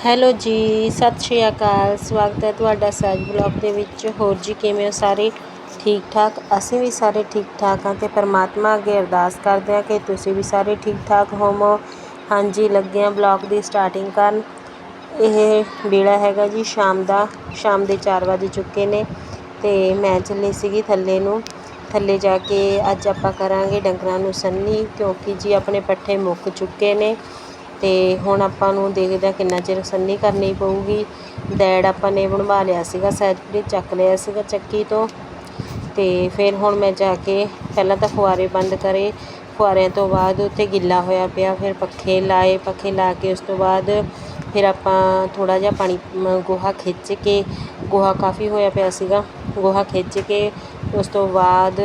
Hello ਜੀ, ਸਤਿ ਸ਼੍ਰੀ ਅਕਾਲ। ਸਵਾਗਤ ਹੈ ਤੁਹਾਡਾ ਸਹਿਜ ਬਲੌਗ ਦੇ ਵਿੱਚ। ਹੋਰ ਜੀ, ਕਿਵੇਂ ਹੋ ਸਾਰੇ? ਠੀਕ ਠਾਕ ਅਸੀਂ ਵੀ ਸਾਰੇ ਠੀਕ ਠਾਕ ਹਾਂ ਤੇ ਪਰਮਾਤਮਾ ਅੱਗੇ ਅਰਦਾਸ ਕਰਦੇ ਹਾਂ ਕਿ ਤੁਸੀਂ ਵੀ ਸਾਰੇ ਠੀਕ ਠਾਕ ਹੋਵੋ। ਹਾਂਜੀ, ਲੱਗੇ ਹਾਂ ਬਲੌਗ ਦੀ ਸਟਾਰਟਿੰਗ ਕਰਨ। ਇਹ ਵੇਲਾ ਹੈਗਾ ਜੀ ਸ਼ਾਮ ਦਾ। ਸ਼ਾਮ ਦੇ 4 ਵਜੇ ਚੁੱਕੇ ਨੇ ਤੇ ਮੈਂ ਚੱਲੀ ਸੀਗੀ ਥੱਲੇ ਨੂੰ। ਥੱਲੇ ਜਾ ਕੇ ਅੱਜ ਆਪਾਂ ਕਰਾਂਗੇ ਡੰਗਰਾਂ ਨੂੰ ਸੰਨੀ, ਕਿਉਂਕਿ ਜੀ ਆਪਣੇ ਪੱਠੇ ਮੁੱਕ ਚੁੱਕੇ ਨੇ। ਅਤੇ ਹੁਣ ਆਪਾਂ ਨੂੰ ਦੇਖਦੇ ਹਾਂ ਕਿੰਨਾ ਚਿਰ ਸੰਨੀ ਕਰਨੀ ਪਊਗੀ। ਦੈੜ ਆਪਾਂ ਨੇ ਬਣਵਾ ਲਿਆ ਸੀਗਾ ਸੈਜਪਰੀ ਚੱਕ ਲਿਆ ਸੀਗਾ ਚੱਕੀ ਤੋਂ। ਤੇ ਫਿਰ ਹੁਣ ਮੈਂ ਜਾ ਕੇ ਪਹਿਲਾਂ ਤਾਂ ਫੁਆਰੇ ਬੰਦ ਕਰੇ। ਫੁਆਰਿਆਂ ਤੋਂ ਬਾਅਦ ਉੱਥੇ ਗਿੱਲਾ ਹੋਇਆ ਪਿਆ, ਫਿਰ ਪੱਖੇ ਲਾਏ, ਪੱਖੇ ਲਾ ਕੇ ਉਸ ਤੋਂ ਬਾਅਦ ਫਿਰ ਆਪਾਂ ਥੋੜਾ ਜਿਹਾ ਪਾਣੀ ਗੋਹਾ ਖਿੱਚ ਕੇ, ਗੋਹਾ ਕਾਫੀ ਹੋਇਆ ਪਿਆ ਸੀਗਾ, ਗੋਹਾ ਖਿੱਚ ਕੇ ਉਸ ਤੋਂ ਬਾਅਦ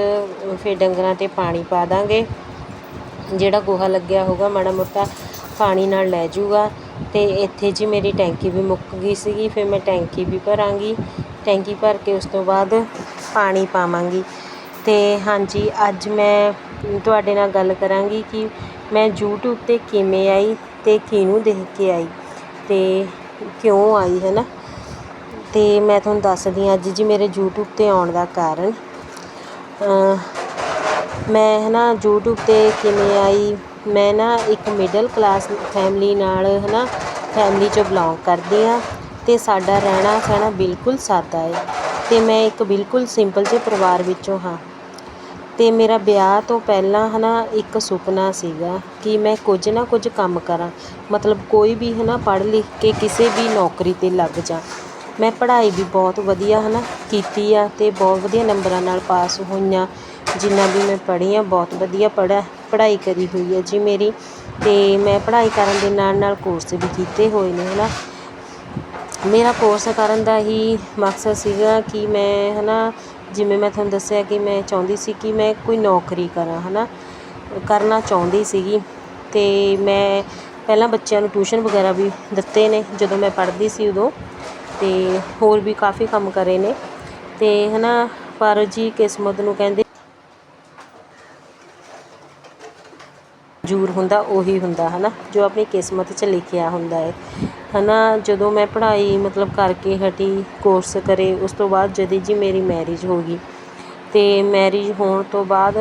ਫਿਰ ਡੰਗਰਾਂ ਤੇ ਪਾਣੀ ਪਾ ਦਾਂਗੇ। ਜਿਹੜਾ ਗੋਹਾ ਲੱਗਿਆ ਹੋਊਗਾ ਮਾੜਾ ਮੋਟਾ ਪਾਣੀ ਨਾਲ ਲੈ ਜੂਗਾ। ਅਤੇ ਇੱਥੇ ਜੀ ਮੇਰੀ ਟੈਂਕੀ ਵੀ ਮੁੱਕ ਗਈ ਸੀਗੀ, ਫਿਰ ਮੈਂ ਟੈਂਕੀ ਵੀ ਭਰਾਂਗੀ। ਟੈਂਕੀ ਭਰ ਕੇ ਉਸ ਤੋਂ ਬਾਅਦ ਪਾਣੀ ਪਾਵਾਂਗੀ। ਅਤੇ ਹਾਂਜੀ, ਅੱਜ ਮੈਂ ਤੁਹਾਡੇ ਨਾਲ ਗੱਲ ਕਰਾਂਗੀ ਕਿ ਮੈਂ YouTube ਤੇ ਕਿਵੇਂ ਆਈ ਅਤੇ ਕਿਹਨੂੰ ਦੇਖ ਕੇ ਆਈ ਅਤੇ ਕਿਉਂ ਆਈ ਹੈ ਨਾ ਅਤੇ ਮੈਂ ਤੁਹਾਨੂੰ ਦੱਸਦੀ ਹਾਂ, ਅੱਜ ਜੀ ਮੇਰੇ YouTube ਤੇ ਆਉਣ ਦਾ ਕਾਰਨ। ਮੈਂ ਹੈ ਨਾ YouTube ਤੇ ਕਿਵੇਂ ਆਈ ਮੈਂ ਨਾ ਇੱਕ ਮਿਡਲ ਕਲਾਸ ਫੈਮਿਲੀ ਨਾਲ ਹੈ ਨਾ ਫੈਮਿਲੀ 'ਚੋਂ ਬਿਲੋਂਗ ਕਰਦੀ ਹਾਂ ਅਤੇ ਸਾਡਾ ਰਹਿਣਾ ਸਹਿਣਾ ਬਿਲਕੁਲ ਸਾਦਾ ਹੈ ਅਤੇ ਮੈਂ ਇੱਕ ਬਿਲਕੁਲ ਸਿੰਪਲ ਜਿਹੇ ਪਰਿਵਾਰ ਵਿੱਚੋਂ ਹਾਂ। ਅਤੇ ਮੇਰਾ ਵਿਆਹ ਤੋਂ ਪਹਿਲਾਂ ਹੈ ਨਾ ਇੱਕ ਸੁਪਨਾ ਸੀਗਾ ਕਿ ਮੈਂ ਕੁਝ ਨਾ ਕੁਝ ਕੰਮ ਕਰਾਂ, ਮਤਲਬ ਕੋਈ ਵੀ ਹੈ ਨਾ ਪੜ੍ਹ ਲਿਖ ਕੇ ਕਿਸੇ ਵੀ ਨੌਕਰੀ 'ਤੇ ਲੱਗ ਜਾ। ਮੈਂ ਪੜ੍ਹਾਈ ਵੀ ਬਹੁਤ ਵਧੀਆ ਹੈ ਨਾ ਕੀਤੀ ਆ ਅਤੇ ਬਹੁਤ ਵਧੀਆ ਨੰਬਰਾਂ ਨਾਲ ਪਾਸ ਹੋਈ ਹਾਂ ਜਿੰਨਾ ਵੀ ਮੈਂ ਪੜ੍ਹੀ ਹਾਂ ਬਹੁਤ ਵਧੀਆ ਪੜ੍ਹਿਆ। ਪੜ੍ਹਾਈ ਕਰੀ ਹੋਈ ਹੈ ਜੀ ਮੇਰੀ ਅਤੇ ਮੈਂ ਪੜ੍ਹਾਈ ਕਰਨ ਦੇ ਨਾਲ ਨਾਲ ਕੋਰਸ ਵੀ ਕੀਤੇ ਹੋਏ ਨੇ ਹੈ ਨਾ ਮੇਰਾ ਕੋਰਸ ਕਰਨ ਦਾ ਹੀ ਮਕਸਦ ਸੀਗਾ ਕਿ ਮੈਂ ਹੈ ਨਾ ਜਿਵੇਂ ਮੈਂ ਤੁਹਾਨੂੰ ਦੱਸਿਆ ਕਿ ਮੈਂ ਚਾਹੁੰਦੀ ਸੀ ਕਿ ਮੈਂ ਕੋਈ ਨੌਕਰੀ ਕਰਾਂ ਹੈ ਨਾ ਕਰਨਾ ਚਾਹੁੰਦੀ ਸੀਗੀ। ਅਤੇ ਮੈਂ ਪਹਿਲਾਂ ਬੱਚਿਆਂ ਨੂੰ ਟਿਊਸ਼ਨ ਵਗੈਰਾ ਵੀ ਦਿੱਤੇ ਨੇ, ਜਦੋਂ ਮੈਂ ਪੜ੍ਹਦੀ ਸੀ ਉਦੋਂ ਅਤੇ ਹੋਰ ਵੀ ਕਾਫੀ ਕੰਮ ਕਰੇ ਨੇ। ਅਤੇ ਹੈ ਨਾ ਪਰ ਜੀ ਕਿਸਮਤ ਨੂੰ ਕਹਿੰਦੇ ਮਨਜ਼ੂਰ ਹੁੰਦਾ, ਉਹੀ ਹੁੰਦਾ ਹੈ ਨਾ ਜੋ ਆਪਣੀ ਕਿਸਮਤ 'ਚ ਲਿਖਿਆ ਹੁੰਦਾ ਹੈ ਹੈ ਨਾ ਜਦੋਂ ਮੈਂ ਪੜ੍ਹਾਈ ਮਤਲਬ ਕਰਕੇ ਹਟੀ ਕੋਰਸ ਕਰੇ, ਉਸ ਤੋਂ ਬਾਅਦ ਜਦੀ ਜੀ ਮੇਰੀ ਮੈਰਿਜ ਹੋ ਗਈ। ਅਤੇ ਮੈਰਿਜ ਹੋਣ ਤੋਂ ਬਾਅਦ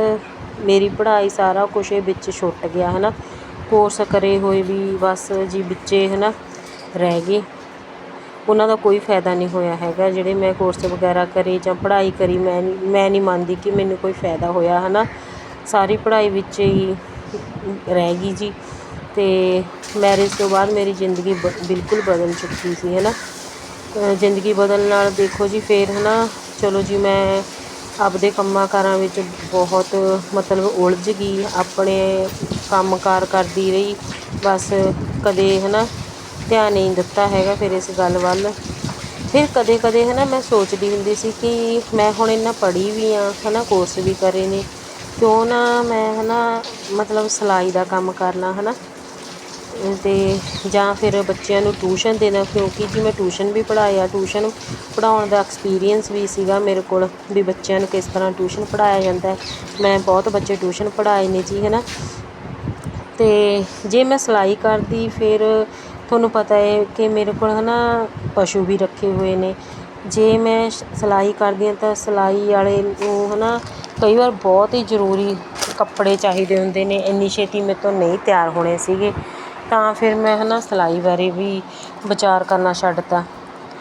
ਮੇਰੀ ਪੜ੍ਹਾਈ ਸਾਰਾ ਕੁਛ ਇਹ ਵਿੱਚ ਛੁੱਟ ਗਿਆ ਹੈ ਨਾ ਕੋਰਸ ਕਰੇ ਹੋਏ ਵੀ, ਬਸ ਜੀ ਵਿੱਚੇ ਹੈ ਨਾ ਰਹਿ ਗਏ। ਉਹਨਾਂ ਦਾ ਕੋਈ ਫਾਇਦਾ ਨਹੀਂ ਹੋਇਆ ਹੈਗਾ, ਜਿਹੜੇ ਮੈਂ ਕੋਰਸ ਵਗੈਰਾ ਕਰੇ ਜਾਂ ਪੜ੍ਹਾਈ ਕਰੀ, ਮੈਂ ਨਹੀਂ ਮੈਂ ਨਹੀਂ ਮੰਨਦੀ ਕਿ ਮੈਨੂੰ ਕੋਈ ਫਾਇਦਾ ਹੋਇਆ ਹੈ ਨਾ ਸਾਰੀ ਪੜ੍ਹਾਈ ਵਿੱਚ ਹੀ ਰਹਿ ਗਈ ਜੀ ਤੇ ਮੈਰਿਜ ਤੋਂ ਬਾਅਦ ਮੇਰੀ ਜ਼ਿੰਦਗੀ ਬ, ਬਿਲਕੁਲ ਬਦਲ ਚੁੱਕੀ ਸੀ ਹੈ ਨਾ ਜ਼ਿੰਦਗੀ ਬਦਲਣ ਨਾਲ ਦੇਖੋ ਜੀ, ਫਿਰ ਹੈ ਨਾ ਚਲੋ ਜੀ, ਮੈਂ ਆਪਦੇ ਕੰਮਾਂ ਕਾਰਾਂ ਵਿੱਚ ਬਹੁਤ ਮਤਲਬ ਉਲਝ ਗਈ, ਆਪਣੇ ਕੰਮ ਕਾਰ ਕਰਦੀ ਰਹੀ, ਬਸ ਕਦੇ ਹੈ ਨਾ ਧਿਆਨ ਨਹੀਂ ਦਿੱਤਾ ਹੈਗਾ ਫਿਰ ਇਸ ਗੱਲ ਵੱਲ। ਫਿਰ ਕਦੇ ਕਦੇ ਹੈ ਨਾ ਮੈਂ ਸੋਚਦੀ ਹੁੰਦੀ ਸੀ ਕਿ ਮੈਂ ਹੁਣ ਇੰਨਾ ਪੜ੍ਹੀ ਵੀ ਆ ਹੈ ਨਾ ਕੋਰਸ ਵੀ ਕਰੇ ਨੇ ਕਿਉਂ ਨਾ ਮੈਂ ਹੈ ਨਾ ਮਤਲਬ ਸਿਲਾਈ ਦਾ ਕੰਮ ਕਰ ਲਾਂ ਹੈ ਨਾ ਅਤੇ ਜਾਂ ਫਿਰ ਬੱਚਿਆਂ ਨੂੰ ਟਿਊਸ਼ਨ ਦੇਣਾ, ਕਿਉਂਕਿ ਜੀ ਮੈਂ ਟਿਊਸ਼ਨ ਵੀ ਪੜ੍ਹਾਇਆ, ਟਿਊਸ਼ਨ ਪੜ੍ਹਾਉਣ ਦਾ ਐਕਸਪੀਰੀਅੰਸ ਵੀ ਸੀਗਾ ਮੇਰੇ ਕੋਲ, ਵੀ ਬੱਚਿਆਂ ਨੂੰ ਕਿਸ ਤਰ੍ਹਾਂ ਟਿਊਸ਼ਨ ਪੜ੍ਹਾਇਆ ਜਾਂਦਾ ਮੈਂ ਬਹੁਤ ਬੱਚੇ ਟਿਊਸ਼ਨ ਪੜ੍ਹਾਏ ਨੇ ਜੀ ਹੈ ਨਾ ਅਤੇ ਜੇ ਮੈਂ ਸਿਲਾਈ ਕਰਦੀ, ਫਿਰ ਤੁਹਾਨੂੰ ਪਤਾ ਹੈ ਕਿ ਮੇਰੇ ਕੋਲ ਹੈ ਨਾ ਪਸ਼ੂ ਵੀ ਰੱਖੇ ਹੋਏ ਨੇ। ਜੇ ਮੈਂ ਸਿਲਾਈ ਕਰਦੀ ਹਾਂ ਤਾਂ ਸਿਲਾਈ ਵਾਲੇ ਨੂੰ ਹੈ ਨਾ ਕਈ ਵਾਰ ਬਹੁਤ ਹੀ ਜ਼ਰੂਰੀ ਕੱਪੜੇ ਚਾਹੀਦੇ ਹੁੰਦੇ ਨੇ, ਇੰਨੀ ਛੇਤੀ ਮੇਰੇ ਤੋਂ ਨਹੀਂ ਤਿਆਰ ਹੋਣੇ ਸੀਗੇ। ਤਾਂ ਫਿਰ ਮੈਂ ਹੈ ਨਾ ਸਿਲਾਈ ਬਾਰੇ ਵੀ ਵਿਚਾਰ ਕਰਨਾ ਛੱਡ ਤਾ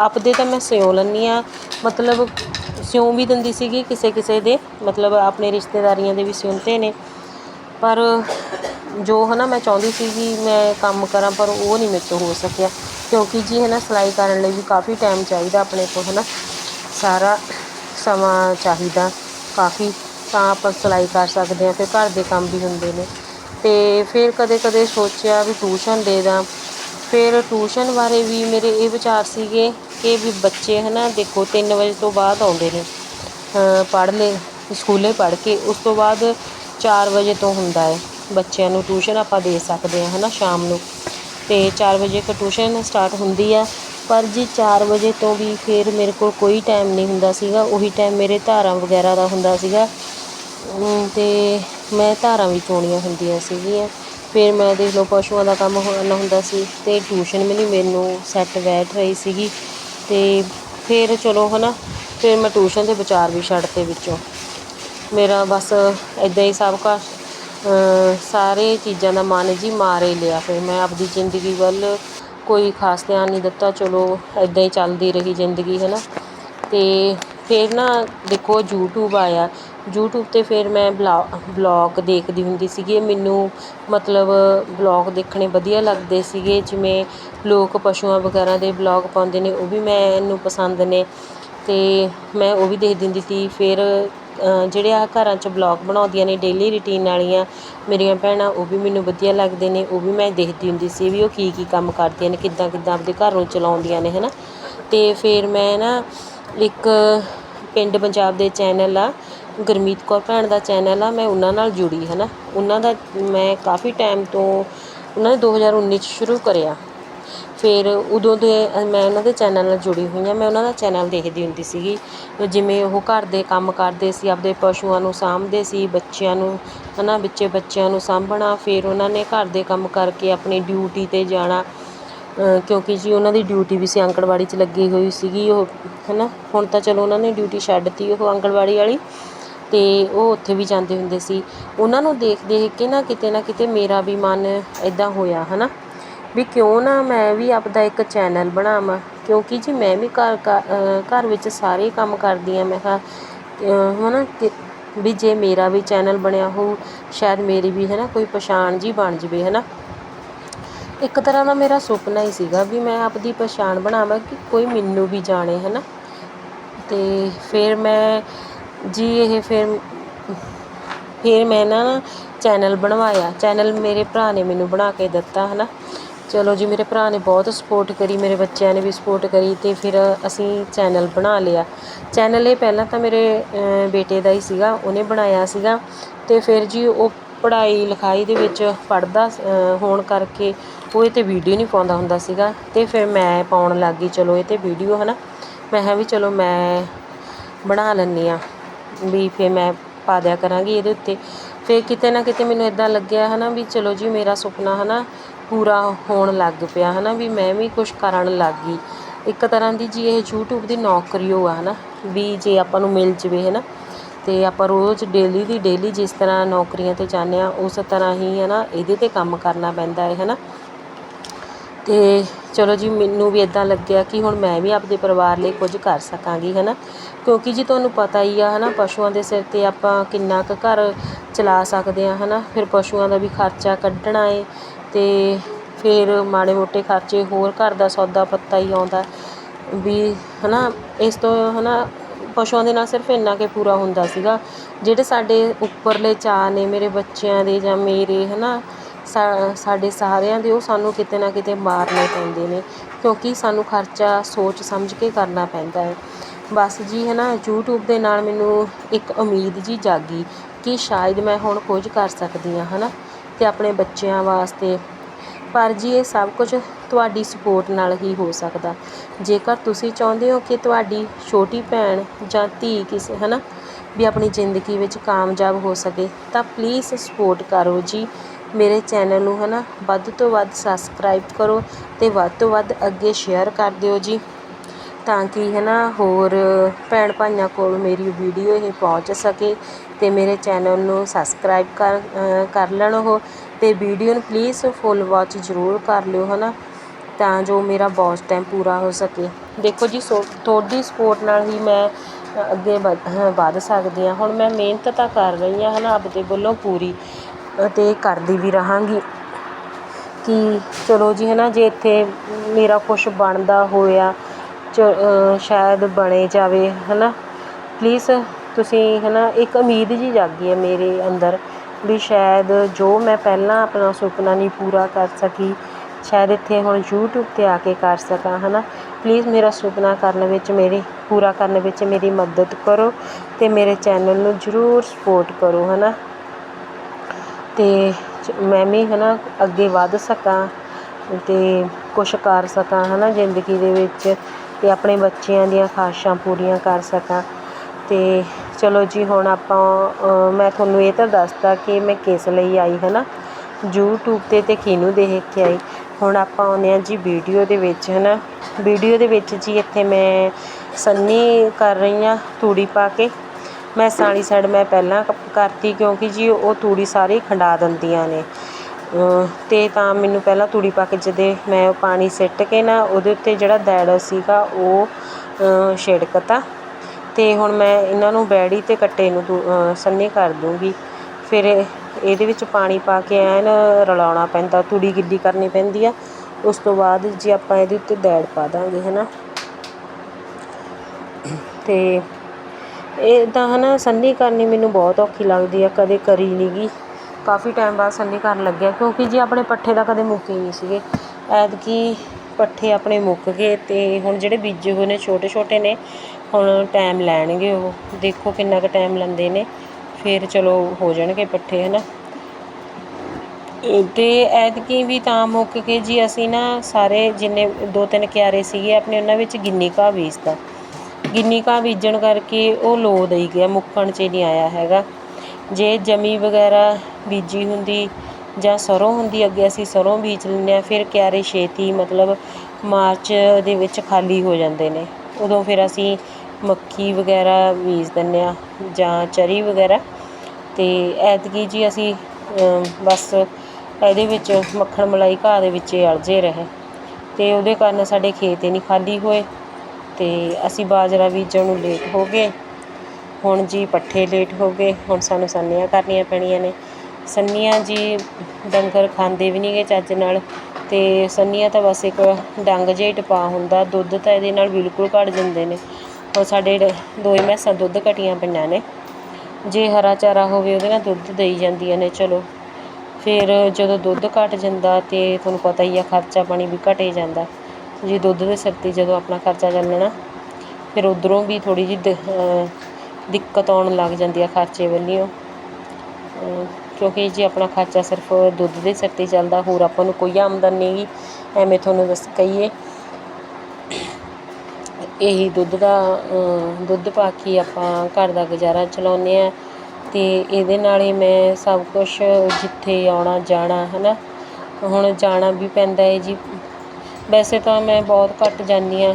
ਆਪਦੇ ਤਾਂ ਮੈਂ ਸਿਉ ਲੈਂਦੀ ਹਾਂ, ਮਤਲਬ ਸਿਉਂ ਵੀ ਦਿੰਦੀ ਸੀਗੀ ਕਿਸੇ ਕਿਸੇ ਦੇ, ਮਤਲਬ ਆਪਣੇ ਰਿਸ਼ਤੇਦਾਰੀਆਂ ਦੇ ਵੀ ਸਿਉਂਤੇ ਨੇ। ਪਰ ਜੋ ਹੈ ਨਾ ਮੈਂ ਚਾਹੁੰਦੀ ਸੀ ਕਿ ਮੈਂ ਕੰਮ ਕਰਾਂ, ਪਰ ਉਹ ਨਹੀਂ ਮੇਰੇ ਤੋਂ ਹੋ ਸਕਿਆ। ਕਿਉਂਕਿ ਜੀ ਹੈ ਨਾ ਸਿਲਾਈ ਕਰਨ ਲਈ ਵੀ ਕਾਫੀ ਟਾਈਮ ਚਾਹੀਦਾ ਆਪਣੇ ਕੋਲ ਹੈ ਨਾ ਸਾਰਾ ਸਮਾਂ ਚਾਹੀਦਾ ਕਾਫੀ, ਤਾਂ ਆਪਾਂ ਸਿਲਾਈ ਕਰ ਸਕਦੇ ਹਾਂ, ਫਿਰ ਘਰ ਦੇ ਕੰਮ ਵੀ ਹੁੰਦੇ ਨੇ। ਅਤੇ ਫਿਰ ਕਦੇ ਕਦੇ ਸੋਚਿਆ ਵੀ ਟਿਊਸ਼ਨ ਦੇ ਦਾਂ। ਫਿਰ ਟਿਊਸ਼ਨ ਬਾਰੇ ਵੀ ਮੇਰੇ ਇਹ ਵਿਚਾਰ ਸੀਗੇ ਕਿ ਵੀ ਬੱਚੇ ਹੈ ਨਾ ਦੇਖੋ ਤਿੰਨ ਵਜੇ ਤੋਂ ਬਾਅਦ ਆਉਂਦੇ ਨੇ। ਪੜ੍ਹ ਲੈ ਸਕੂਲੇ ਪੜ੍ਹ ਕੇ, ਉਸ ਤੋਂ ਬਾਅਦ 4 ਵਜੇ ਤੋਂ ਹੁੰਦਾ ਹੈ। ਬੱਚਿਆਂ ਨੂੰ ਟਿਊਸ਼ਨ ਆਪਾਂ ਦੇ ਸਕਦੇ ਹਾਂ ਹੈ ਨਾ ਸ਼ਾਮ ਨੂੰ। ਅਤੇ ਚਾਰ ਵਜੇ ਇੱਕ ਟਿਊਸ਼ਨ ਸਟਾਰਟ ਹੁੰਦੀ ਆ। ਪਰ ਜੀ ਚਾਰ ਵਜੇ ਤੋਂ ਵੀ ਫਿਰ ਮੇਰੇ ਕੋਲ ਕੋਈ ਟਾਈਮ ਨਹੀਂ ਹੁੰਦਾ ਸੀਗਾ। ਉਹੀ ਟਾਈਮ ਮੇਰੇ ਧਾਰਾਂ ਵਗੈਰਾ ਦਾ ਹੁੰਦਾ ਸੀਗਾ। ਅਤੇ ਮੈਂ ਧਾਰਾਂ ਵੀ ਚੋਣੀਆਂ ਹੁੰਦੀਆਂ ਸੀਗੀਆਂ। ਫਿਰ ਮੈਂ ਦੇਖ ਲਓ, ਪਸ਼ੂਆਂ ਦਾ ਕੰਮ ਕਰਨਾ ਹੁੰਦਾ ਸੀ ਅਤੇ ਟਿਊਸ਼ਨ ਵੀ ਨਹੀਂ ਮੈਨੂੰ ਸੈੱਟ ਬੈਠ ਰਹੀ ਸੀਗੀ। ਅਤੇ ਫਿਰ ਚਲੋ ਹੈ ਨਾ ਫਿਰ ਮੈਂ ਟਿਊਸ਼ਨ ਦੇ ਵਿਚਾਰ ਵੀ ਛੱਡਤੇ ਵਿੱਚੋਂ। ਮੇਰਾ ਬਸ ਇੱਦਾਂ ਹੀ ਸਭ ਕੁਛ। ਸਾਰੇ ਚੀਜ਼ਾਂ ਦਾ ਮਨ ਜੀ ਮਾਰ ਹੀ ਲਿਆ ਫਿਰ ਮੈਂ ਆਪਦੀ ਜ਼ਿੰਦਗੀ ਵੱਲ ਕੋਈ ਖਾਸ ਧਿਆਨ ਨਹੀਂ ਦਿੱਤਾ, ਚਲੋ ਇੱਦਾਂ ਹੀ ਚੱਲਦੀ ਰਹੀ ਜ਼ਿੰਦਗੀ ਹੈ ਨਾ ਅਤੇ ਫਿਰ ਨਾ ਦੇਖੋ ਯੂਟਿਊਬ ਆਇਆ। ਯੂਟਿਊਬ 'ਤੇ ਫਿਰ ਮੈਂ ਬਲਾ, ਬਲੌਗ ਦੇਖਦੀ ਹੁੰਦੀ ਸੀਗੀ। ਮੈਨੂੰ ਮਤਲਬ ਬਲੌਗ ਦੇਖਣੇ ਵਧੀਆ ਲੱਗਦੇ ਸੀਗੇ। ਜਿਵੇਂ ਲੋਕ ਪਸ਼ੂਆਂ ਵਗੈਰਾ ਦੇ ਬਲੋਗ ਪਾਉਂਦੇ ਨੇ, ਉਹ ਵੀ ਮੈਨੂੰ ਪਸੰਦ ਨੇ। ਅਤੇ ਮੈਂ ਉਹ ਵੀ ਦੇਖਦੀ ਹੁੰਦੀ ਸੀ। ਫਿਰ ਜਿਹੜੇ ਆ ਘਰਾਂ 'ਚ ਬਲੋਗ ਬਣਾਉਂਦੀਆਂ ਨੇ ਡੇਲੀ ਰੂਟੀਨ ਵਾਲੀਆਂ ਮੇਰੀਆਂ ਭੈਣਾਂ, ਉਹ ਵੀ ਮੈਨੂੰ ਵਧੀਆ ਲੱਗਦੇ ਨੇ, ਉਹ ਵੀ ਮੈਂ ਦੇਖਦੀ ਹੁੰਦੀ ਸੀ ਵੀ ਉਹ ਕੀ ਕੀ ਕੰਮ ਕਰਦੀਆਂ ਨੇ, ਕਿੱਦਾਂ ਕਿੱਦਾਂ ਆਪਦੇ ਘਰ ਨੂੰ ਚਲਾਉਂਦੀਆਂ ਨੇ ਹੈ ਨਾ ਅਤੇ ਫਿਰ ਮੈਂ ਨਾ ਇੱਕ ਪਿੰਡ ਪੰਜਾਬ ਦੇ ਚੈਨਲ ਆ, ਗੁਰਮੀਤ ਕੌਰ ਭੈਣ ਦਾ ਚੈਨਲ ਆ, ਮੈਂ ਉਹਨਾਂ ਨਾਲ ਜੁੜੀ ਹੈ ਨਾ ਉਹਨਾਂ ਦਾ ਮੈਂ ਕਾਫੀ ਟਾਈਮ ਤੋਂ, ਉਹਨਾਂ ਨੇ 2019 'ਚ ਸ਼ੁਰੂ ਕਰਿਆ। ਫਿਰ ਉਦੋਂ ਦੇ, ਮੈਂ ਉਹਨਾਂ ਦੇ ਚੈਨਲ ਨਾਲ ਜੁੜੀ ਹੋਈ ਹਾਂ। ਮੈਂ ਉਹਨਾਂ ਦਾ ਚੈਨਲ ਦੇਖਦੀ ਹੁੰਦੀ ਸੀਗੀ। ਜਿਵੇਂ ਉਹ ਘਰ ਦੇ ਕੰਮ ਕਰਦੇ ਸੀ, ਆਪਦੇ ਪਸ਼ੂਆਂ ਨੂੰ ਸਾਂਭਦੇ ਸੀ, ਬੱਚਿਆਂ ਨੂੰ ਹੈ ਨਾ ਵਿੱਚੇ ਬੱਚਿਆਂ ਨੂੰ ਸਾਂਭਣਾ। ਫਿਰ ਉਹਨਾਂ ਨੇ ਘਰ ਦੇ ਕੰਮ ਕਰਕੇ ਆਪਣੀ ਡਿਊਟੀ 'ਤੇ ਜਾਣਾ। ਕਿਉਂਕਿ ਜੀ ਉਹਨਾਂ ਦੀ ਡਿਊਟੀ ਵੀ ਸੀ ਆਂਗਣਵਾੜੀ 'ਚ ਲੱਗੀ ਹੋਈ ਸੀਗੀ। ਉਹ ਹੈ ਨਾ ਹੁਣ ਤਾਂ ਚਲੋ ਉਹਨਾਂ ਨੇ ਡਿਊਟੀ ਛੱਡ ਤੀ ਉਹ ਆਂਗਣਵਾੜੀ ਵਾਲੀ। ਅਤੇ ਉਹ ਉੱਥੇ ਵੀ ਜਾਂਦੇ ਹੁੰਦੇ ਸੀ। ਉਹਨਾਂ ਨੂੰ ਦੇਖ ਦੇਖ ਕੇ ਨਾ ਕਿਤੇ ਨਾ ਕਿਤੇ ਮੇਰਾ ਵੀ ਮਨ ਇੱਦਾਂ ਹੋਇਆ ਹੈ ਨਾ ਵੀ ਕਿਉਂ ਨਾ ਮੈਂ ਵੀ ਆਪਦਾ ਇੱਕ ਚੈਨਲ ਬਣਾਵਾਂ? ਕਿਉਂਕਿ ਜੀ ਮੈਂ ਵੀ ਘਰ ਘਰ ਵਿੱਚ ਸਾਰੇ ਕੰਮ ਕਰਦੀ ਹਾਂ, ਮੈਂ ਕਿਹਾ ਹੈ ਨਾ ਕਿ ਵੀ ਜੇ ਮੇਰਾ ਵੀ ਚੈਨਲ ਬਣਿਆ ਹੋਊ, ਸ਼ਾਇਦ ਮੇਰੀ ਵੀ ਹੈ ਨਾ ਕੋਈ ਪਛਾਣ ਜੀ ਬਣ ਜਾਵੇ ਹੈ ਨਾ ਇੱਕ ਤਰ੍ਹਾਂ ਦਾ ਮੇਰਾ ਸੁਪਨਾ ਹੀ ਸੀਗਾ ਵੀ ਮੈਂ ਆਪਦੀ ਪਛਾਣ ਬਣਾਵਾਂ ਕਿ ਕੋਈ ਮੈਨੂੰ ਵੀ ਜਾਣੇ ਹੈ ਨਾ ਅਤੇ ਫਿਰ ਮੈਂ ਜੀ ਇਹ ਫਿਰ ਫਿਰ ਮੈਂ ਨਾ ਚੈਨਲ ਬਣਵਾਇਆ। ਚੈਨਲ ਮੇਰੇ ਭਰਾ ਨੇ ਮੈਨੂੰ ਬਣਾ ਕੇ ਦਿੱਤਾ ਹੈ ਨਾ ਚਲੋ ਜੀ, ਮੇਰੇ ਭਰਾ ਨੇ ਬਹੁਤ ਸਪੋਰਟ ਕਰੀ, ਮੇਰੇ ਬੱਚਿਆਂ ਨੇ ਵੀ ਸਪੋਰਟ ਕਰੀ ਅਤੇ ਫਿਰ ਅਸੀਂ ਚੈਨਲ ਬਣਾ ਲਿਆ। ਚੈਨਲ ਇਹ ਪਹਿਲਾਂ ਤਾਂ ਮੇਰੇ ਬੇਟੇ ਦਾ ਹੀ ਸੀਗਾ, ਉਹਨੇ ਬਣਾਇਆ ਸੀਗਾ ਅਤੇ ਫਿਰ ਜੀ ਉਹ ਪੜ੍ਹਾਈ ਲਿਖਾਈ ਦੇ ਵਿੱਚ ਪੜ੍ਹਦਾ ਹੋਣ ਕਰਕੇ ਉਹ ਇਹ 'ਤੇ ਵੀਡੀਓ ਨਹੀਂ ਪਾਉਂਦਾ ਹੁੰਦਾ ਸੀਗਾ ਅਤੇ ਫਿਰ ਮੈਂ ਪਾਉਣ ਲੱਗ ਗਈ, ਚਲੋ ਇਹ 'ਤੇ ਵੀਡੀਓ ਹੈ ਨਾ ਮੈਂ ਕਿਹਾ ਵੀ ਚਲੋ ਮੈਂ ਬਣਾ ਲੈਂਦੀ ਹਾਂ ਵੀ ਫਿਰ ਮੈਂ ਪਾ ਦਿਆ ਕਰਾਂਗੀ ਇਹਦੇ ਉੱਤੇ। ਫਿਰ ਕਿਤੇ ਨਾ ਕਿਤੇ ਮੈਨੂੰ ਇਦਾਂ ਲੱਗਿਆ ਹੈ ਨਾ ਵੀ ਚਲੋ ਜੀ ਮੇਰਾ ਸੁਪਨਾ ਹੈ ਨਾ ਪੂਰਾ ਹੋਣ ਲੱਗ ਪਿਆ ਹੈ ਨਾ ਵੀ ਮੈਂ ਵੀ ਕੁਛ ਕਰਨ ਲੱਗ ਗਈ। ਇੱਕ ਤਰ੍ਹਾਂ ਦੀ ਜੀ ਇਹ ਯੂਟਿਊਬ ਦੀ ਨੌਕਰੀ ਓ ਆ ਹੈ ਨਾ ਵੀ ਜੇ ਆਪਾਂ ਨੂੰ ਮਿਲ ਜਾਵੇ ਹੈ ਨਾ ਅਤੇ ਆਪਾਂ ਰੋਜ਼ ਡੇਲੀ ਦੀ ਡੇਲੀ ਜਿਸ ਤਰ੍ਹਾਂ ਨੌਕਰੀਆਂ 'ਤੇ ਜਾਂਦੇ ਹਾਂ, ਉਸ ਤਰ੍ਹਾਂ ਹੀ ਹੈ ਨਾ ਇਹਦੇ 'ਤੇ ਕੰਮ ਕਰਨਾ ਪੈਂਦਾ ਹੈ ਹੈ ਨਾ ਅਤੇ ਚਲੋ ਜੀ, ਮੈਨੂੰ ਵੀ ਇੱਦਾਂ ਲੱਗਿਆ ਕਿ ਹੁਣ ਮੈਂ ਵੀ ਆਪਣੇ ਪਰਿਵਾਰ ਲਈ ਕੁਝ ਕਰ ਸਕਾਂਗੀ ਹੈ ਨਾ ਕਿਉਂਕਿ ਜੀ ਤੁਹਾਨੂੰ ਪਤਾ ਹੀ ਆ ਹੈ ਨਾ ਪਸ਼ੂਆਂ ਦੇ ਸਿਰ 'ਤੇ ਆਪਾਂ ਕਿੰਨਾ ਕੁ ਘਰ ਚਲਾ ਸਕਦੇ ਹਾਂ ਹੈ ਨਾ ਫਿਰ ਪਸ਼ੂਆਂ ਦਾ ਵੀ ਖਰਚਾ ਕੱਢਣਾ ਏ ਅਤੇ ਫਿਰ ਮਾੜੇ ਮੋਟੇ ਖਰਚੇ, ਹੋਰ ਘਰ ਦਾ ਸੌਦਾ ਪੱਤਾ ਹੀ ਆਉਂਦਾ। ਵੀ ਹੈ ਨਾ ਇਸ ਤੋਂ ਹੈ ਨਾ ਪਸ਼ੂਆਂ ਦੇ ਨਾਲ ਸਿਰਫ ਇੰਨਾ ਕੁ ਪੂਰਾ ਹੁੰਦਾ ਸੀਗਾ। ਜਿਹੜੇ ਸਾਡੇ ਉੱਪਰਲੇ ਚਾਅ ਨੇ, ਮੇਰੇ ਬੱਚਿਆਂ ਦੇ ਜਾਂ ਮੇਰੇ ਹੈ ਨਾ ਸਾ, ਸਾਡੇ ਸਾਰਿਆਂ ਦੇ, ਉਹ ਸਾਨੂੰ ਕਿਤੇ ਨਾ ਕਿਤੇ ਮਾਰਨੇ ਪੈਂਦੇ ਨੇ। ਕਿਉਂਕਿ ਸਾਨੂੰ ਖਰਚਾ ਸੋਚ ਸਮਝ ਕੇ ਕਰਨਾ ਪੈਂਦਾ ਹੈ। ਬਸ ਜੀ ਹੈ ਨਾ ਯੂਟਿਊਬ ਦੇ ਨਾਲ ਮੈਨੂੰ ਇੱਕ ਉਮੀਦ ਜਿਹੀ ਜਾਗੀ ਕਿ ਸ਼ਾਇਦ ਮੈਂ ਹੁਣ ਕੁਝ ਕਰ ਸਕਦੀ ਹਾਂ ਹੈ ਨਾ ਅਤੇ ਆਪਣੇ ਬੱਚਿਆਂ ਵਾਸਤੇ। ਪਰ ਜੀ, ਇਹ ਸਭ ਕੁਝ ਤੁਹਾਡੀ ਸਪੋਰਟ ਨਾਲ ਹੀ ਹੋ ਸਕਦਾ। ਜੇਕਰ ਤੁਸੀਂ ਚਾਹੁੰਦੇ ਹੋ ਕਿ ਤੁਹਾਡੀ ਛੋਟੀ ਭੈਣ ਜਾਂ ਧੀ ਕਿਸੇ ਹੈ ਨਾ ਵੀ ਆਪਣੀ ਜ਼ਿੰਦਗੀ ਵਿੱਚ ਕਾਮਯਾਬ ਹੋ ਸਕੇ, ਤਾਂ ਪਲੀਜ਼ ਸਪੋਰਟ ਕਰੋ ਜੀ। ਮੇਰੇ ਚੈਨਲ ਨੂੰ ਹੈ ਨਾ ਵੱਧ ਤੋਂ ਵੱਧ ਸਬਸਕ੍ਰਾਈਬ ਕਰੋ ਅਤੇ ਵੱਧ ਤੋਂ ਵੱਧ ਅੱਗੇ ਸ਼ੇਅਰ ਕਰ ਦਿਓ ਜੀ। ਤਾਂ ਕਿ ਹੈ ਨਾ ਹੋਰ ਭੈਣ ਭਾਈਆਂ ਕੋਲ ਮੇਰੀ ਵੀਡੀਓ ਇਹ ਪਹੁੰਚ ਸਕੇ ਅਤੇ ਮੇਰੇ ਚੈਨਲ ਨੂੰ ਸਬਸਕ੍ਰਾਈਬ ਕਰ ਕਰ ਲੈਣ ਉਹ ਅਤੇ ਵੀਡੀਓ ਨੂੰ ਪਲੀਜ਼ ਫੁੱਲ ਵਾਚ ਜ਼ਰੂਰ ਕਰ ਲਿਓ ਹੈ ਨਾ ਤਾਂ ਜੋ ਮੇਰਾ ਵਾਚ ਟਾਈਮ ਪੂਰਾ ਹੋ ਸਕੇ। ਦੇਖੋ ਜੀ, ਸੋ, ਤੁਹਾਡੀ ਸਪੋਰਟ ਨਾਲ ਹੀ ਮੈਂ ਅੱਗੇ ਵਧ ਸਕਦੀ ਹਾਂ। ਹੁਣ ਮੈਂ ਮਿਹਨਤ ਤਾਂ ਕਰ ਰਹੀ ਹਾਂ ਹੈ ਨਾ ਆਪਦੇ ਵੱਲੋਂ ਪੂਰੀ ਅਤੇ ਕਰਦੀ ਵੀ ਰਹਾਂਗੀ ਕਿ ਚਲੋ ਜੀ ਹੈ ਨਾ ਜੇ ਇੱਥੇ ਮੇਰਾ ਕੁਛ ਬਣਦਾ ਹੋਇਆ ਸ਼ਾਇਦ ਬਣੇ ਜਾਵੇ ਹੈ ਨਾ ਪਲੀਜ਼ ਤੁਸੀਂ ਹੈ ਨਾ ਇੱਕ ਉਮੀਦ ਜਿਹੀ ਜਾਗੀ ਹੈ ਮੇਰੇ ਅੰਦਰ ਵੀ ਸ਼ਾਇਦ ਜੋ ਮੈਂ ਪਹਿਲਾਂ ਆਪਣਾ ਸੁਪਨਾ ਨਹੀਂ ਪੂਰਾ ਕਰ ਸਕੀ, ਸ਼ਾਇਦ ਇੱਥੇ ਹੁਣ ਯੂਟਿਊਬ 'ਤੇ ਆ ਕੇ ਕਰ ਸਕਾਂ ਹੈ ਨਾ ਪਲੀਜ਼ ਮੇਰਾ ਸੁਪਨਾ ਕਰਨ ਵਿੱਚ, ਮੇਰੀ, ਪੂਰਾ ਕਰਨ ਵਿੱਚ ਮੇਰੀ ਮਦਦ ਕਰੋ ਅਤੇ ਮੇਰੇ ਚੈਨਲ ਨੂੰ ਜ਼ਰੂਰ ਸਪੋਰਟ ਕਰੋ ਹੈ ਨਾ ਅਤੇ ਮੈਂ ਵੀ ਹੈ ਨਾ ਅੱਗੇ ਵੱਧ ਸਕਾਂ ਅਤੇ ਕੁਛ ਕਰ ਸਕਾਂ ਹੈ ਨਾ ਜ਼ਿੰਦਗੀ ਦੇ ਵਿੱਚ। ਅਤੇ ਆਪਣੇ ਬੱਚਿਆਂ ਦੀਆਂ ਖਾਹਿਸ਼ਾਂ ਪੂਰੀਆਂ ਕਰ ਸਕਾਂ। ਅਤੇ ਚਲੋ ਜੀ, ਹੁਣ ਆਪਾਂ ਮੈਂ ਤੁਹਾਨੂੰ ਇਹ ਤਾਂ ਦੱਸਤਾ ਕਿ ਮੈਂ ਕਿਸ ਲਈ ਆਈ ਹੈ ਨਾ ਯੂਟਿਊਬ 'ਤੇ ਅਤੇ ਕਿਹਨੂੰ ਦੇਖ ਕੇ ਆਈ। ਹੁਣ ਆਪਾਂ ਆਉਂਦੇ ਹਾਂ ਜੀ ਵੀਡੀਓ ਦੇ ਵਿੱਚ ਹੈ ਨਾ ਵੀਡੀਓ ਦੇ ਵਿੱਚ ਜੀ ਇੱਥੇ ਮੈਂ ਸੰਨੀ ਕਰ ਰਹੀ ਹਾਂ ਤੂੜੀ ਪਾ ਕੇ। ਮੈਂ ਸਾਲੀ ਸਾਈਡ ਮੈਂ ਪਹਿਲਾਂ ਕਰਤੀ ਕਿਉਂਕਿ ਜੀ ਉਹ ਤੂੜੀ ਸਾਰੀ ਖੰਡਾ ਦਿੰਦੀਆਂ ਨੇ। ਅਤੇ ਤਾਂ ਮੈਨੂੰ ਪਹਿਲਾਂ ਤੂੜੀ ਪਾ ਕੇ ਜਦੇ ਮੈਂ ਉਹ ਪਾਣੀ ਸਿੱਟ ਕੇ ਨਾ ਉਹਦੇ ਉੱਤੇ ਜਿਹੜਾ ਦੈੜ ਸੀਗਾ ਉਹ ਅ, ਛਿੜਕਤਾ ਅਤੇ ਹੁਣ ਮੈਂ ਇਹਨਾਂ ਨੂੰ ਬੈੜੀ ਅਤੇ ਕੱਟੇ ਨੂੰ ਦੂ- ਅ, ਸੰਨੀ ਕਰ ਦੂੰਗੀ। ਫਿਰ ਇਹਦੇ ਵਿੱਚ ਪਾਣੀ ਪਾ ਕੇ ਐਨ ਰਲਾਉਣਾ ਪੈਂਦਾ ਤੂੜੀ ਗਿੱਲੀ ਕਰਨੀ ਪੈਂਦੀ ਆ। ਉਸ ਤੋਂ ਬਾਅਦ ਜੇ ਆਪਾਂ ਇਹਦੇ ਉੱਤੇ ਦੈੜ ਪਾ ਦਾਂਗੇ ਹੈ ਨਾ ਅਤੇ ਇਹ ਤਾਂ ਹੈ ਨਾ ਸੰਨੀ ਕਰਨੀ ਮੈਨੂੰ ਬਹੁਤ ਔਖੀ ਲੱਗਦੀ ਆ ਕਦੇ ਕਰੀ ਨਹੀਂ ਗੀ ਕਾਫੀ ਟਾਈਮ ਬਾਅਦ ਸੰਨੀ ਕਰਨ ਲੱਗਿਆ, ਕਿਉਂਕਿ ਜੀ ਆਪਣੇ ਪੱਠੇ ਤਾਂ ਕਦੇ ਮੁੱਕੇ ਨਹੀਂ ਸੀਗੇ। ਐਤਕੀ ਪੱਠੇ ਆਪਣੇ ਮੁੱਕ ਗਏ ਅਤੇ ਹੁਣ ਜਿਹੜੇ ਬੀਜੇ ਹੋਏ ਨੇ ਛੋਟੇ ਛੋਟੇ ਨੇ, ਹੁਣ ਟਾਈਮ ਲੈਣਗੇ ਉਹ। ਦੇਖੋ ਕਿੰਨਾ ਕੁ ਟਾਈਮ ਲੈਂਦੇ ਨੇ, ਫਿਰ ਚਲੋ ਹੋ ਜਾਣਗੇ ਪੱਠੇ ਹੈ ਨਾ ਤੇ ਐਤਕੀ ਵੀ ਤਾਂ ਮੁੱਕ ਕੇ ਜੀ ਅਸੀਂ ਨਾ ਸਾਰੇ ਜਿੰਨੇ ਦੋ ਤਿੰਨ ਕਿਆਰੇ ਸੀਗੇ, ਆਪਣੇ ਉਹਨਾਂ ਵਿੱਚ ਗਿੰਨੀ ਘਾਹ ਬੀਜਤਾ। ਗਿੰਨੀ ਘਾਹ ਬੀਜਣ ਕਰਕੇ ਉਹ ਲੋ ਦਈ ਗਿਆ, ਮੁੱਕਣ 'ਚ ਨਹੀਂ ਆਇਆ ਹੈਗਾ। ਜੇ ਜਮੀ ਵਗੈਰਾ ਬੀਜੀ ਹੁੰਦੀ ਜਾਂ ਸਰ੍ਹੋਂ ਹੁੰਦੀ, ਅੱਗੇ ਅਸੀਂ ਸਰ੍ਹੋਂ ਬੀਜ ਲੈਂਦੇ ਹਾਂ, ਫਿਰ ਕਿਆਰੇ ਛੇਤੀ ਮਤਲਬ ਮਾਰਚ ਦੇ ਵਿੱਚ ਖਾਲੀ ਹੋ ਜਾਂਦੇ ਨੇ। ਉਦੋਂ ਫਿਰ ਅਸੀਂ ਮੱਕੀ ਵਗੈਰਾ ਬੀਜ ਦਿੰਦੇ ਹਾਂ ਜਾਂ ਚਰੀ ਵਗੈਰਾ। ਅਤੇ ਐਤਕੀ ਜੀ ਅਸੀਂ ਬਸ ਇਹਦੇ ਵਿੱਚ ਮੱਖਣ ਮਲਾਈ ਘਾਹ ਦੇ ਵਿੱਚ ਅਲਝੇ ਰਹੇ। ਅਤੇ ਉਹਦੇ ਕਾਰਨ ਸਾਡੇ ਖੇਤ ਹੀ ਨਹੀਂ ਖਾਲੀ ਹੋਏ। ਅਤੇ ਅਸੀਂ ਬਾਜਰਾ ਬੀਜਣ ਨੂੰ ਲੇਟ ਹੋ ਗਏ। ਹੁਣ ਜੀ ਪੱਠੇ ਲੇਟ ਹੋ ਗਏ, ਹੁਣ ਸਾਨੂੰ ਸੰਨੀਆਂ ਕਰਨੀਆਂ ਪੈਣੀਆਂ ਨੇ। ਸੰਨੀਆਂ ਜੀ ਡੰਗਰ ਖਾਂਦੇ ਵੀ ਨਹੀਂਗੇ ਚੱਜ ਨਾਲ ਅਤੇ ਸੰਨੀਆਂ ਤਾਂ ਬਸ ਇੱਕ ਡੰਗ ਜਿਹਾ ਹੀ ਟਪਾ ਹੁੰਦਾ, ਦੁੱਧ ਤਾਂ ਇਹਦੇ ਨਾਲ ਬਿਲਕੁਲ ਘੱਟ ਜਾਂਦੇ ਨੇ। ਹੁਣ ਸਾਡੇ ਡ- ਦੋ ਹੀ ਮੈਸਾਂ ਦੁੱਧ ਘਟੀਆਂ ਪਈਆਂ ਨੇ। ਜੇ ਹਰਾ ਚਾਰਾ ਹੋਵੇ ਉਹਦੇ ਨਾਲ ਦੁੱਧ ਦੇਈ ਜਾਂਦੀਆਂ ਨੇ, ਚਲੋ। ਫਿਰ ਜਦੋਂ ਦੁੱਧ ਘਟ ਜਾਂਦਾ ਤੇ ਤੁਹਾਨੂੰ ਪਤਾ ਹੀ ਆ ਖਰਚਾ ਪਾਣੀ ਵੀ ਘਟੇ ਜਾਂਦਾ। ਜੀ ਦੁੱਧ ਦੇ ਸਿਰ 'ਤੇ ਜਦੋਂ ਆਪਣਾ ਖਰਚਾ ਚੱਲਣਾ, ਫਿਰ ਉਧਰੋਂ ਵੀ ਥੋੜੀ ਜਿਹੀ ਦ- ਦਿੱਕਤ ਆਉਣ ਲੱਗ ਜਾਂਦੀ ਹੈ ਖਰਚੇ ਵੱਲੋਂ। ਕਿਉਂਕਿ ਜੀ ਆਪਣਾ ਖਰਚਾ ਸਿਰਫ ਦੁੱਧ ਦੇ ਸਿਰ 'ਤੇ ਚੱਲਦਾ, ਹੋਰ ਆਪਾਂ ਨੂੰ ਕੋਈ ਆਮਦਨ ਨਹੀਂ ਗੀ, ਐਵੇਂ ਤੁਹਾਨੂੰ ਦੱਸ ਕਹੀਏ। ਇਹੀ ਦੁੱਧ ਦਾ ਦੁੱਧ ਪਾ ਕੇ ਆਪਾਂ ਘਰ ਦਾ ਗੁਜ਼ਾਰਾ ਚਲਾਉਂਦੇ ਆ ਅਤੇ ਇਹਦੇ ਨਾਲ ਹੀ ਮੈਂ ਸਭ ਕੁਝ ਜਿੱਥੇ ਆਉਣਾ ਜਾਣਾ ਹੈ ਨਾ ਹੁਣ ਜਾਣਾ ਵੀ ਪੈਂਦਾ ਹੈ ਜੀ। ਵੈਸੇ ਤਾਂ ਮੈਂ ਬਹੁਤ ਘੱਟ ਜਾਂਦੀ ਹਾਂ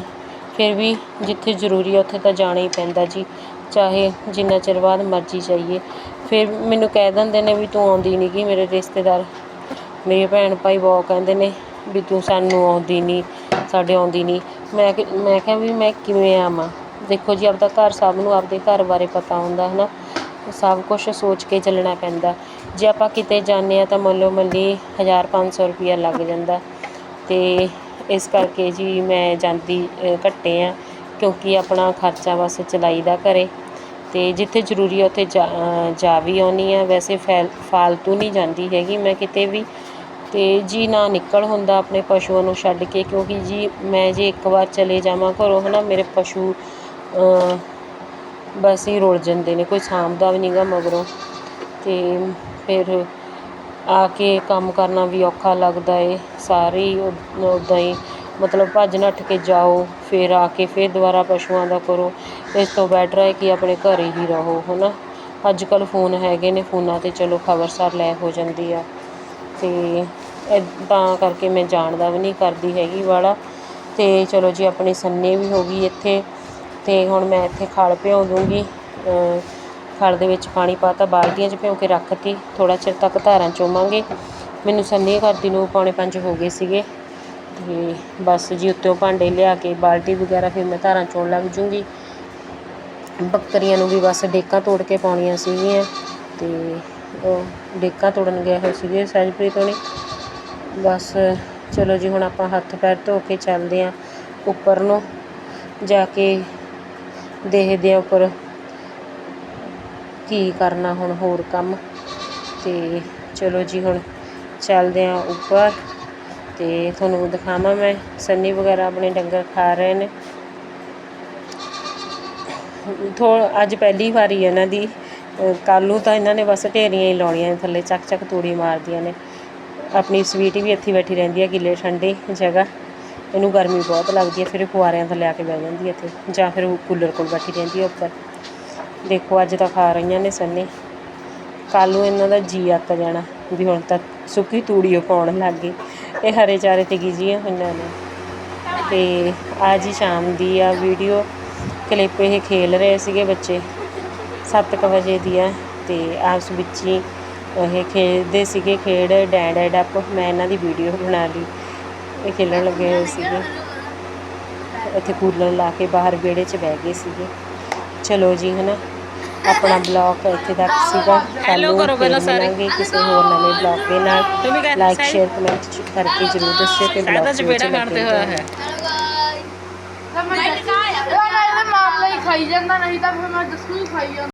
ਫਿਰ ਵੀ ਜਿੱਥੇ ਜ਼ਰੂਰੀ ਹੈ ਉੱਥੇ ਤਾਂ ਜਾਣਾ ਹੀ ਪੈਂਦਾ ਜੀ। ਚਾਹੇ ਜਿੰਨਾ ਚਿਰ ਬਾਅਦ ਮਰਜ਼ੀ ਜਾਈਏ। ਫਿਰ ਮੈਨੂੰ ਕਹਿ ਦਿੰਦੇ ਨੇ ਵੀ ਤੂੰ ਆਉਂਦੀ ਨਹੀਂ ਗੀ ਮੇਰੇ ਰਿਸ਼ਤੇਦਾਰ। ਮੇਰੇ ਭੈਣ ਭਾਈ ਬਹੁਤ ਕਹਿੰਦੇ ਨੇ ਵੀ ਤੂੰ ਸਾਨੂੰ ਆਉਂਦੀ ਨਹੀਂ ਸਾਡੇ ਆਉਂਦੀ ਨਹੀਂ ਮੈਂ ਕਿ, ਮੈਂ ਕਿਹਾ ਵੀ ਮੈਂ ਕਿਵੇਂ ਆਵਾਂ? ਦੇਖੋ ਜੀ, ਆਪਦਾ ਘਰ ਸਭ ਨੂੰ ਆਪਦੇ ਘਰ ਬਾਰੇ ਪਤਾ ਹੁੰਦਾ ਹੈ ਨਾ ਸਭ ਕੁਝ ਸੋਚ ਕੇ ਚੱਲਣਾ ਪੈਂਦਾ। ਜੇ ਆਪਾਂ ਕਿਤੇ ਜਾਂਦੇ ਆ ਤਾਂ ਮੰਨ ਲਓ ਮੰਡੀ 1500 ਰੁਪਇਆ ਲੱਗ ਜਾਂਦਾ। ਅਤੇ ਇਸ ਕਰਕੇ ਜੀ ਮੈਂ ਜਾਂਦੀ ਘੱਟੇ ਆ ਕਿਉਂਕਿ ਆਪਣਾ ਖਰਚਾ ਬਸ ਚਲਾਈਦਾ ਘਰੇ ਅਤੇ ਜਿੱਥੇ ਜ਼ਰੂਰੀ ਆ, ਉੱਥੇ ਜਾ ਜਾ ਵੀ ਆਉਂਦੀ ਹਾਂ ਵੈਸੇ ਫੈਲ, ਫਾਲਤੂ ਨਹੀਂ ਜਾਂਦੀ ਹੈਗੀ ਮੈਂ ਕਿਤੇ ਵੀ। ਅਤੇ ਜੀ ਨਾ ਨਿਕਲ ਹੁੰਦਾ ਆਪਣੇ ਪਸ਼ੂਆਂ ਨੂੰ ਛੱਡ ਕੇ, ਕਿਉਂਕਿ ਜੀ ਮੈਂ ਜੇ ਇੱਕ ਵਾਰ ਚਲੇ ਜਾਵਾਂ ਘਰੋਂ ਹੈ ਨਾ ਮੇਰੇ ਪਸ਼ੂ ਬਸ ਹੀ ਰੁਲ ਜਾਂਦੇ ਨੇ, ਕੋਈ ਸਾਂਭਦਾ ਵੀ ਨਹੀਂਗਾ ਮਗਰੋਂ। ਅਤੇ ਫਿਰ ਆ ਕੇ ਕੰਮ ਕਰਨਾ ਵੀ ਔਖਾ ਲੱਗਦਾ ਏ, ਸਾਰੇ ਹੀ ਉੱਦਾਂ ਹੀ ਮਤਲਬ ਭੱਜ ਨੱਠ ਕੇ ਜਾਓ ਫਿਰ ਆ ਕੇ ਫਿਰ ਦੁਬਾਰਾ ਪਸ਼ੂਆਂ ਦਾ ਕਰੋ। ਇਸ ਤੋਂ ਬੈਟਰ ਹੈ ਕਿ ਆਪਣੇ ਘਰ ਹੀ ਰਹੋ ਹੈ ਨਾ ਅੱਜ ਕੱਲ੍ਹ ਫੋਨ ਹੈਗੇ ਨੇ ਫੋਨਾਂ 'ਤੇ ਚਲੋ ਖਬਰਸਾਰ ਲੈ ਹੋ ਜਾਂਦੀ ਆ। ਅਤੇ ਇ- ਤਾਂ ਕਰਕੇ ਮੈਂ ਜਾਣ ਦਾ ਵੀ ਨਹੀਂ ਕਰਦੀ ਹੈਗੀ ਵਾਲਾ। ਅਤੇ ਚਲੋ ਜੀ ਆਪਣੀ ਸੰਨੇ ਵੀ ਹੋ ਗਈ ਇੱਥੇ। ਅਤੇ ਹੁਣ ਮੈਂ ਇੱਥੇ ਖਲ ਭਿਉਂ ਦੂੰਗੀ। ਅ, ਖਲ ਦੇ ਵਿੱਚ ਪਾਣੀ ਪਾਤਾ ਬਾਲਟੀਆਂ 'ਚ ਭਿਉਂ ਕੇ ਰੱਖਤੀ ਥੋੜ੍ਹਾ ਚਿਰ ਤੱਕ ਧਾਰਾਂ ਚੋਵਾਂਗੇ ਮੈਨੂੰ ਸੰਨੀ ਕਰਦੀ ਨੂੰ ਪੌਣੇ ਪੰਜ ਹੋ ਗਏ ਸੀਗੇ। ਤੇ ਬਸ ਜੀ ਉੱਤੋਂ ਭਾਂਡੇ ਲਿਆ ਕੇ, ਬਾਲਟੀ ਵਗੈਰਾ ਫਿਰ ਮੈਂ ਧਾਰਾਂ ਚੋਣ ਲੱਗ ਜੂੰਗੀ। ਬੱਕਰੀਆਂ ਨੂੰ ਵੀ ਬਸ ਡੇਕਾਂ ਤੋੜ ਕੇ ਪਾਉਣੀਆਂ ਸੀਗੀਆਂ ਅਤੇ ਉਹ ਡੇਕਾਂ ਤੋੜਨ ਗਏ ਹੋਏ ਸੀਗੇ ਸਹਿਜਪ੍ਰੀਤ ਹੋਣੀ। ਬਸ ਚਲੋ ਜੀ ਹੁਣ ਆਪਾਂ ਹੱਥ ਪੈਰ ਧੋ ਕੇ ਚੱਲਦੇ ਹਾਂ ਉੱਪਰ ਨੂੰ, ਜਾ ਕੇ ਦੇਖਦੇ ਆਂ ਉੱਪਰ ਕੀ ਕਰਨਾ ਹੁਣ ਹੋਰ ਕੰਮ। ਅਤੇ ਚਲੋ ਜੀ ਹੁਣ ਚੱਲਦੇ ਹਾਂ ਉੱਪਰ। ਤੇ ਤੁਹਾਨੂੰ ਦਿਖਾਵਾਂ ਮੈਂ, ਸੰਨੀ ਵਗੈਰਾ ਆਪਣੇ ਡੰਗਰ ਖਾ ਰਹੇ ਨੇ। ਥੋ, ਅੱਜ ਪਹਿਲੀ ਵਾਰੀ ਇਹਨਾਂ ਦੀ ਕੱਲ੍ਹ ਨੂੰ ਤਾਂ ਇਹਨਾਂ ਨੇ ਬਸ ਢੇਰੀਆਂ ਹੀ ਲਾਉਣੀਆਂ ਨੇ, ਥੱਲੇ ਚੱਕ ਚੱਕ ਤੂੜੀ ਮਾਰਦੀਆਂ ਨੇ। ਆਪਣੀ ਸਵੀਟੀ ਵੀ ਇੱਥੇ ਬੈਠੀ ਰਹਿੰਦੀ ਹੈ, ਗਿੱਲੇ ਠੰਡੀ ਜਗ੍ਹਾ। ਇਹਨੂੰ ਗਰਮੀ ਬਹੁਤ ਲੱਗਦੀ ਹੈ, ਫਿਰ ਫੁਆਰਿਆਂ ਥੱਲੇ ਆ ਕੇ ਬਹਿ ਜਾਂਦੀ ਹੈ ਇੱਥੇ, ਜਾਂ ਫਿਰ ਉਹ ਕੂਲਰ ਕੋਲ ਬੈਠੀ ਰਹਿੰਦੀ ਹੈ ਉੱਪਰ। ਦੇਖੋ, ਅੱਜ ਤਾਂ ਖਾ ਰਹੀਆਂ ਨੇ ਸੰਨੀ। ਕੱਲ੍ਹ ਨੂੰ ਇਹਨਾਂ ਦਾ ਜੀ ਅੱਕ ਜਾਣਾ। ਵੀ ਹੁਣ ਤਾਂ ਸੁੱਕੀ ਤੂੜੀ ਓ ਪਾਉਣ ਲੱਗ ਗਈ ਇਹ ਹਰੇ ਚਾਰੇ ਤੇ ਗਿਜੀਆਂ ਹੋਈਆਂ ਨੇ। ਤੇ ਅੱਜ ਹੀ ਸ਼ਾਮ ਦੀ ਆ ਵੀਡੀਓ। ਕਲਿੱਪ ਇਹ ਖੇਲ ਰਹੇ ਸੀਗੇ ਬੱਚੇ। 7:00 ਵਜੇ ਦੀ ਆ ਤੇ ਆਪਸ ਵਿੱਚ ਹੀ ਇਹ ਖੇਡਦੇ ਸੀਗੇ। ਖੇਡ ਡੈਂਡ ਐਡ ਅਪ। ਮੈਂ ਇਹਨਾਂ ਦੀ ਵੀਡੀਓ ਬਣਾ ਲਈ। ਇਹ ਖੇਲਣ ਲੱਗੇ ਹੋਏ ਸੀਗੇ। ਇੱਥੇ ਕੂਲਰ ਲਾ ਕੇ ਬਾਹਰ ਵਿਹੜੇ 'ਚ ਬਹਿ ਗਏ ਸੀਗੇ। ਚਲੋ ਜੀ, ਹਨਾ। ਆਪਣਾ ਬਲੌਗ ਇੱਥੇ ਤੱਕ ਸੀਗਾ। ਕੱਲ੍ਹ ਨੂੰ ਫਿਰ ਮਿਲਾਂਗੇ ਕਿਸੇ ਹੋਰ ਨਵੇਂ ਬਲੌਗ ਦੇ ਨਾਲ। ਲਾਈਕ ਸ਼ੇਅਰ ਕਮੈਂਟ ਕਰਕੇ ਜ਼ਰੂਰ ਦੱਸਿਓ ਕਿ ਬਲੌਗ ਚਪੇੜਾ ਕਰਦੇ ਹੋਇਆ ਹੈ। ਮੈਂ ਮਾਮਲੇ ਹੀ ਖਾਈ ਜਾਂਦਾ ਨਹੀਂ ਤਾਂ ਫਿਰ ਮੈਂ ਹੀ ਖਾਈ ਜਾਂਦਾ।